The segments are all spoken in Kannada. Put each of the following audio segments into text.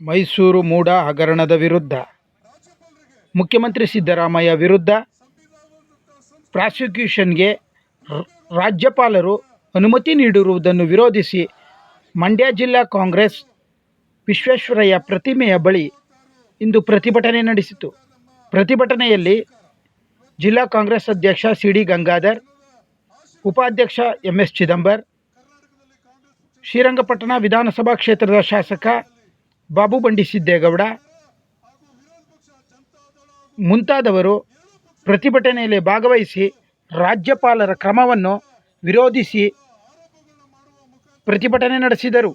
ಮೈಸೂರು ಮೂಡ ಹಗರಣದ ವಿರುದ್ಧ. ಮುಖ್ಯಮಂತ್ರಿ ಸಿದ್ದರಾಮಯ್ಯ ವಿರುದ್ಧ ಪ್ರಾಸಿಕ್ಯೂಷನ್ಗೆ ರಾಜ್ಯಪಾಲರು ಅನುಮತಿ ನೀಡಿರುವುದನ್ನು ವಿರೋಧಿಸಿ ಮಂಡ್ಯ ಜಿಲ್ಲಾ ಕಾಂಗ್ರೆಸ್ ವಿಶ್ವೇಶ್ವರಯ್ಯ ಪ್ರತಿಮೆಯ ಬಳಿ ಇಂದು ಪ್ರತಿಭಟನೆ ನಡೆಸಿತು. ಪ್ರತಿಭಟನೆಯಲ್ಲಿ ಜಿಲ್ಲಾ ಕಾಂಗ್ರೆಸ್ ಅಧ್ಯಕ್ಷ ಸಿ ಡಿ ಗಂಗಾಧರ್, ಉಪಾಧ್ಯಕ್ಷ ಎಂ ಎಸ್ ಚಿದಂಬರ್, ಶ್ರೀರಂಗಪಟ್ಟಣ ವಿಧಾನಸಭಾ ಕ್ಷೇತ್ರದ ಶಾಸಕ ಬಾಬು ಬಂಡಿ ಸಿದ್ದೇಗೌಡ ಮುಂತಾದವರು ಪ್ರತಿಭಟನೆಯಲ್ಲಿ ಭಾಗವಹಿಸಿ ರಾಜ್ಯಪಾಲರ ಕ್ರಮವನ್ನು ವಿರೋಧಿಸಿ ಪ್ರತಿಭಟನೆ ನಡೆಸಿದರು.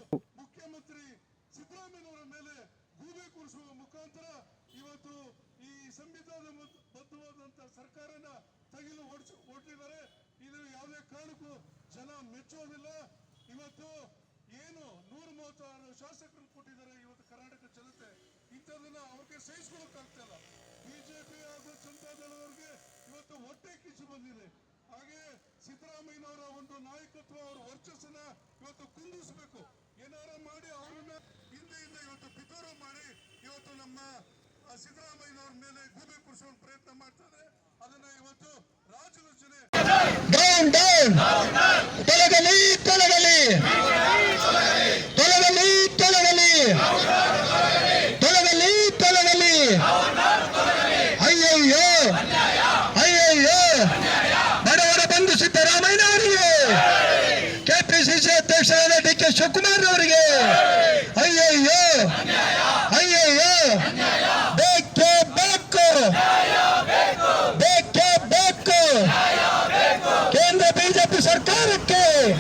ಇವತ್ತು ಏನು ನೂರ ಮೂವತ್ತಾರು ಶಾಸಕರು ಕೊಟ್ಟಿದ್ದಾರೆ, ಇವತ್ತು ಜನತೆ ಇಂಥದನ್ನ ಅವ್ರಿಗೆ ಸಹಿಸ್ಕೊಳ್ಳೋಕ್ಕಾಗ್ತಾ ಇಲ್ಲ. ಬಿಜೆಪಿ ಹಾಗೂ ಜನತಾದಳವರಿಗೆ ಇವತ್ತು ಹೊಟ್ಟೆ ಕಿಚ್ಚು ಬಂದಿದೆ. ಹಾಗೆ ಸಿದ್ದರಾಮಯ್ಯನವರ ಒಂದು ನಾಯಕತ್ವ ಅವರ ವರ್ಚಸ್ಸನ್ನ ಇವತ್ತು ಕುಂದಿಸಬೇಕು. ಏನಾರ ಮಾಡಿ ಅವ್ರನ್ನ ಹಿಂದೆಯಿಂದ ಇವತ್ತು ಪಿತೂರ ಮಾಡಿ ಇವತ್ತು ನಮ್ಮ ಸಿದ್ದರಾಮಯ್ಯನವ್ರ ಮೇಲೆ ಗೂಬೆ ಕುರಿಸೋ ಪ್ರಯತ್ನ ಮಾಡ್ತಾರೆ. ಅದನ್ನ ಇವತ್ತು ರಾಜಲೋಚನೆ ಡೌನ್ ಶಿವಕುಮಾರ್ ಅವರಿಗೆ ಅಯ್ಯಯ್ಯೋ. ಅಯ್ಯಯ್ಯೋ. ಬೇಕೇ ಬೇಕು. ಬೇಕೇ ಬೇಕು. ಕೇಂದ್ರ ಬಿಜೆಪಿ ಸರ್ಕಾರಕ್ಕೆ.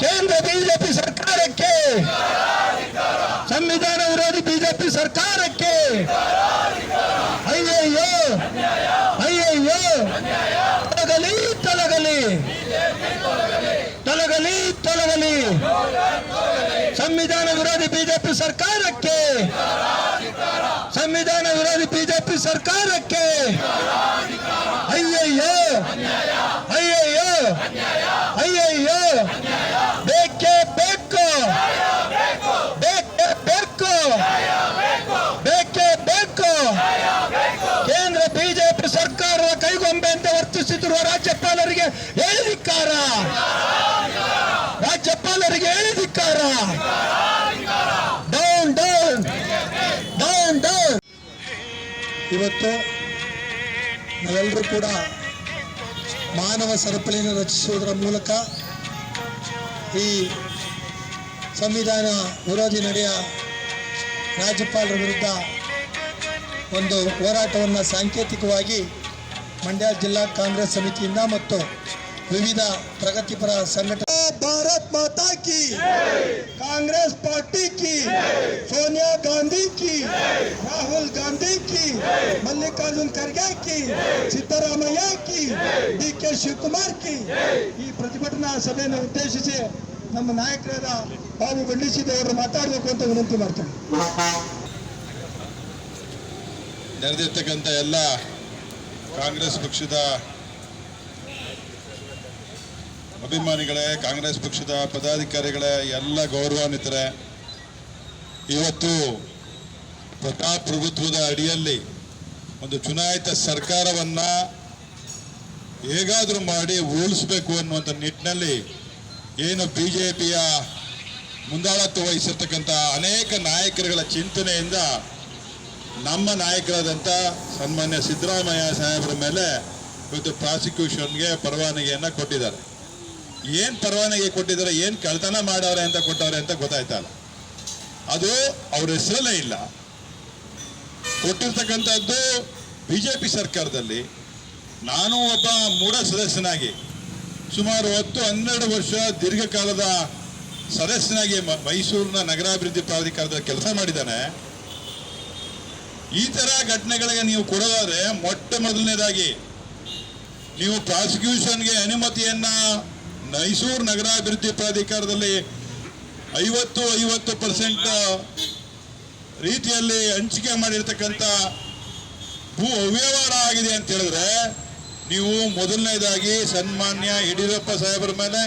ಕೇಂದ್ರ ಬಿಜೆಪಿ ಸರ್ಕಾರಕ್ಕೆ. ಸಂವಿಧಾನ ವಿರೋಧಿ ಬಿಜೆಪಿ ಸರ್ಕಾರಕ್ಕೆ. ಅಯ್ಯಯ್ಯೋ. ಅಯ್ಯಯ್ಯೋ. ತೊಲಗಲಿ ತೊಲಗಲಿ. ತೊಲಗಲಿ ಸಂವಿಧಾನ ವಿರೋಧಿ ಬಿಜೆಪಿ ಸರ್ಕಾರಕ್ಕೆ ಸಂವಿಧಾನ ವಿರೋಧಿ ಬಿಜೆಪಿ ಸರ್ಕಾರಕ್ಕೆ ಅಯ್ಯಯ್ಯೋ ಅಯ್ಯಯ್ಯೋ ಅಯ್ಯಯ್ಯೋ ಬೇಕೇ ಬೇಕು. ಬೇಕೇ ಬೇಕು. ಬೇಕೇ ಬೇಕು. ಕೇಂದ್ರ ಬಿಜೆಪಿ ಸರ್ಕಾರದ ಕೈಗೊಂಬೆ ಅಂತ ವರ್ತಿಸುತ್ತಿರುವ ರಾಜ್ಯಪಾಲರಿಗೆ ಹೇಳಿದಿಕ್ಕಾರ ಇವತ್ತು ನಾವೆಲ್ಲರೂ ಕೂಡ ಮಾನವ ಸರಪಳಿಯನ್ನು ರಚಿಸುವುದರ ಮೂಲಕ ಈ ಸಂವಿಧಾನ ವಿರೋಧಿ ನಡೆಯ ರಾಜ್ಯಪಾಲರ ವಿರುದ್ಧ ಒಂದು ಹೋರಾಟವನ್ನು ಸಾಂಕೇತಿಕವಾಗಿ ಮಂಡ್ಯ ಜಿಲ್ಲಾ ಕಾಂಗ್ರೆಸ್ ಸಮಿತಿಯಿಂದ ಮತ್ತು ವಿವಿಧ ಪ್ರಗತಿಪರ ಸಂಘಟನೆ ಭಾರತ್ ಮಾತಾ ಕಿ कांग्रेस पार्टी की सोनिया गांधी की राहुल गांधी की मल्लिकार्जुन खड़गे की ಸಿದ್ದರಾಮಯ್ಯ ಕಿ ಡಿ ಕೆ ಶಿವಕುಮಾರ್ ಕಿ ಈ ಪ್ರತಿಭಟನಾ ಸಭೆಯನ್ನು ಉದ್ದೇಶಿಸಿ ನಮ್ಮ ನಾಯಕರಾದ ಬಾಬು ಬಂಡಿಸಿದವರು ಮಾತಾಡಬೇಕು ಅಂತ ವಿನಂತಿ ಮಾಡ್ತೇನೆ ನೆರೆದಿರ್ತಕ್ಕಂಥ ಎಲ್ಲ ಕಾಂಗ್ರೆಸ್ ಪಕ್ಷದ ಅಭಿಮಾನಿಗಳೇ, ಕಾಂಗ್ರೆಸ್ ಪಕ್ಷದ ಪದಾಧಿಕಾರಿಗಳೇ, ಎಲ್ಲ ಗೌರವಾನ್ವಿತರೆ, ಇವತ್ತು ಪ್ರಜಾಪ್ರಭುತ್ವದ ಅಡಿಯಲ್ಲಿ ಒಂದು ಚುನಾಯಿತ ಸರ್ಕಾರವನ್ನ ಹೇಗಾದರೂ ಮಾಡಿ ಉಳಿಸ್ಬೇಕು ಅನ್ನುವಂಥ ನಿಟ್ಟಿನಲ್ಲಿ ಏನು ಬಿ ಜೆ ಪಿಯ ಮುಂದಾಳತ್ವ ವಹಿಸಿರ್ತಕ್ಕಂಥ ಅನೇಕ ನಾಯಕರುಗಳ ಚಿಂತನೆಯಿಂದ ನಮ್ಮ ನಾಯಕರಾದಂಥ ಸನ್ಮಾನ್ಯ ಸಿದ್ದರಾಮಯ್ಯ ಸಾಹೇಬರ ಮೇಲೆ ಇವತ್ತು ಪ್ರಾಸಿಕ್ಯೂಷನ್ಗೆ ಪರವಾನಗಿಯನ್ನು ಕೊಟ್ಟಿದ್ದಾರೆ. ಏನು ಪರವಾನಗಿ ಕೊಟ್ಟಿದ್ದಾರೆ, ಏನು ಕಳ್ತನ ಮಾಡವ್ರೆ ಅಂತ ಕೊಟ್ಟವ್ರೆ ಅಂತ ಗೊತ್ತಾಯ್ತಲ್ಲ ಅದು ಅವ್ರ ಹೆಸರಲ್ಲೇ ಇಲ್ಲ. ಕೊಟ್ಟಿರ್ತಕ್ಕಂಥದ್ದು ಬಿ ಜೆ ಪಿ ಸರ್ಕಾರದಲ್ಲಿ. ನಾನು ಒಬ್ಬ ಮೂಢ ಸದಸ್ಯನಾಗಿ, ಸುಮಾರು ಹತ್ತು ಹನ್ನೆರಡು ವರ್ಷ ದೀರ್ಘಕಾಲದ ಸದಸ್ಯನಾಗಿ ಮೈಸೂರಿನ ನಗರಾಭಿವೃದ್ಧಿ ಪ್ರಾಧಿಕಾರದ ಕೆಲಸ ಮಾಡಿದ್ದಾನೆ. ಈ ತರ ಘಟನೆಗಳಿಗೆ ನೀವು ಕೊಡೋದಾದ್ರೆ ಮೊಟ್ಟ ಮೊದಲನೇದಾಗಿ, ನೀವು ಪ್ರಾಸಿಕ್ಯೂಷನ್ಗೆ ಅನುಮತಿಯನ್ನ ಮೈಸೂರು ನಗರಾಭಿವೃದ್ಧಿ ಪ್ರಾಧಿಕಾರದಲ್ಲಿ ಐವತ್ತು ಐವತ್ತು ಪರ್ಸೆಂಟ್ ರೀತಿಯಲ್ಲಿ ಹಂಚಿಕೆ ಮಾಡಿರ್ತಕ್ಕಂಥ ಭೂ ಅವ್ಯವಹಾರ ಆಗಿದೆ ಅಂತ ಹೇಳಿದ್ರೆ ನೀವು ಮೊದಲನೇದಾಗಿ ಸನ್ಮಾನ್ಯ ಯಡಿಯೂರಪ್ಪ ಸಾಹೇಬರ ಮೇಲೆ,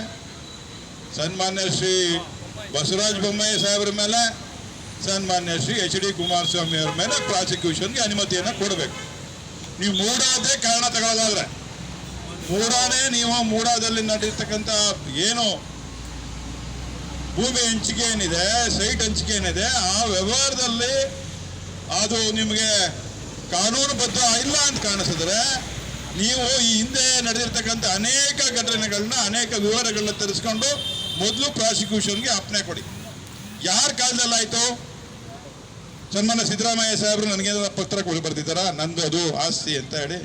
ಸನ್ಮಾನ್ಯ ಶ್ರೀ ಬಸವರಾಜ ಬೊಮ್ಮಾಯಿ ಸಾಹೇಬರ ಮೇಲೆ, ಸನ್ಮಾನ್ಯ ಶ್ರೀ ಎಚ್ ಡಿ ಕುಮಾರಸ್ವಾಮಿ ಅವರ ಮೇಲೆ ಪ್ರಾಸಿಕ್ಯೂಷನ್ಗೆ ಅನುಮತಿಯನ್ನು ಕೊಡಬೇಕು. ನೀವು ಮೂಡಾದ್ರೆ ಕಾರಣ ತಗೊಳ್ಳೋದಾದ್ರೆ. ಮೂಡಾನೇ ನೀವು ಮೂಡಾದಲ್ಲಿ ನಡೆರ್ತಕ್ಕಂಥ ಏನು ಭೂಮಿ ಹಂಚಿಕೆ ಏನಿದೆ ಸೈಟ್ ಹಂಚಿಕೆ ಏನಿದೆ, ಆ ವ್ಯವಹಾರದಲ್ಲಿ ಅದು ನಿಮಗೆ ಕಾನೂನುಬದ್ಧ ಇಲ್ಲ ಅಂತ ಕಾಣಿಸಿದ್ರೆ ನೀವು ಈ ಹಿಂದೆ ನಡೆದಿರ್ತಕ್ಕಂಥ ಅನೇಕ ಘಟನೆಗಳನ್ನ, ಅನೇಕ ವಿವರಗಳನ್ನ ತರಿಸ್ಕೊಂಡು ಮೊದಲು ಪ್ರಾಸಿಕ್ಯೂಷನ್ಗೆ ಅಪ್ನೆ ಕೊಡಿ. ಯಾರ ಕಾಲದಲ್ಲಿ ಆಯ್ತು? ಸನ್ಮಾನ್ಯ ಸಿದ್ದರಾಮಯ್ಯ ಸಾಹೇಬರು ನನಗೇನಾರ ಪತ್ರ ಕೊಡಿ ಬರ್ತಿದ್ದಾರಾ ನಂದು ಅದು ಆಸ್ತಿ ಅಂತ ಹೇಳಿ.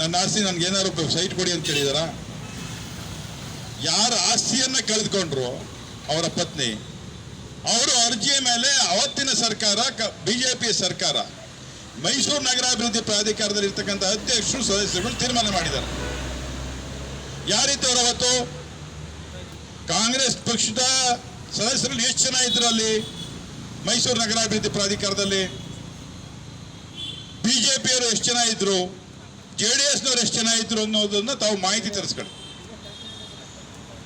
ನನ್ನ ಆಸ್ತಿ ನನ್ಗೇನಾದ್ರು ಸೈಟ್ ಕೊಡಿ ಅಂತ ಕೇಳಿದಾರಾ ಯಾರ ಆಸ್ತಿಯನ್ನ ಕಳೆದುಕೊಂಡ್ರು ಅವರ ಪತ್ನಿ? ಅವರು ಅರ್ಜಿಯ ಮೇಲೆ ಅವತ್ತಿನ ಸರ್ಕಾರ ಬಿಜೆಪಿ ಸರ್ಕಾರ, ಮೈಸೂರು ನಗರಾಭಿವೃದ್ಧಿ ಪ್ರಾಧಿಕಾರದಲ್ಲಿ ಇರ್ತಕ್ಕಂಥ ಅಧ್ಯಕ್ಷರು, ಸದಸ್ಯರುಗಳು ತೀರ್ಮಾನ ಮಾಡಿದ್ದಾರೆ. ಯಾರಿದ್ದವರು ಅವತ್ತು? ಕಾಂಗ್ರೆಸ್ ಪಕ್ಷದ ಸದಸ್ಯರು ಎಷ್ಟು ಜನ ಇದ್ರು ಅಲ್ಲಿ? ಮೈಸೂರು ನಗರಾಭಿವೃದ್ಧಿ ಪ್ರಾಧಿಕಾರದಲ್ಲಿ? ಬಿಜೆಪಿಯವರು ಎಷ್ಟು ಜನ ಇದ್ರು? ಜೆ ಡಿ ಎಸ್ನವ್ರು ಎಷ್ಟು ಜನ ಇದ್ರು ಅನ್ನೋದನ್ನ ತಾವು ಮಾಹಿತಿ ತರಿಸ್ಕೊಳ್ಳಿ.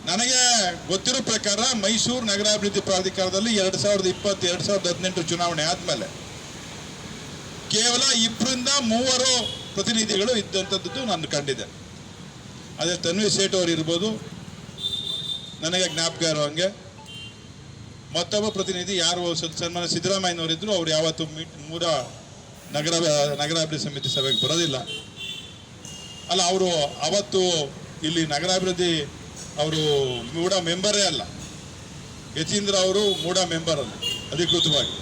ನನಗೆ ಗೊತ್ತಿರೋ ಪ್ರಕಾರ ಮೈಸೂರು ನಗರಾಭಿವೃದ್ಧಿ ಪ್ರಾಧಿಕಾರದಲ್ಲಿ ಎರಡು ಸಾವಿರದ ಇಪ್ಪತ್ತು, ಎರಡು ಸಾವಿರದ ಹದಿನೆಂಟು ಚುನಾವಣೆ ಆದಮೇಲೆ ಕೇವಲ ಇಬ್ಬರಿಂದ ಮೂವರು ಪ್ರತಿನಿಧಿಗಳು ಇದ್ದಂಥದ್ದು ನಾನು ಕಂಡಿದ್ದೆ. ಅದೇ ತನ್ವಿ ಸೇಠ್ ಅವರು ಇರ್ಬೋದು, ನನಗೆ ಜ್ಞಾಪಕ ಇರೋ ಹಂಗೆ. ಮತ್ತೊಬ್ಬ ಪ್ರತಿನಿಧಿ ಯಾರು ಸನ್ಮಾನ ಸಿದ್ದರಾಮಯ್ಯನವರಿದ್ದರು ಅವ್ರು ಯಾವತ್ತು ಮೀಟ್ ಮೂರ ನಗರ, ನಗರಾಭಿವೃದ್ಧಿ ಸಮಿತಿ ಸಭೆಗೆ ಬರೋದಿಲ್ಲ. ಅಲ್ಲ, ಅವರು ಅವತ್ತು ಇಲ್ಲಿ ನಗರಾಭಿವೃದ್ಧಿ ಅವರು ಮೂಡ ಮೆಂಬರೇ ಅಲ್ಲ. ಯತೀಂದ್ರ ಅವರು ಮೂಡ ಮೆಂಬರ್ ಅಲ್ಲ, ಅಧಿಕೃತವಾಗಿ.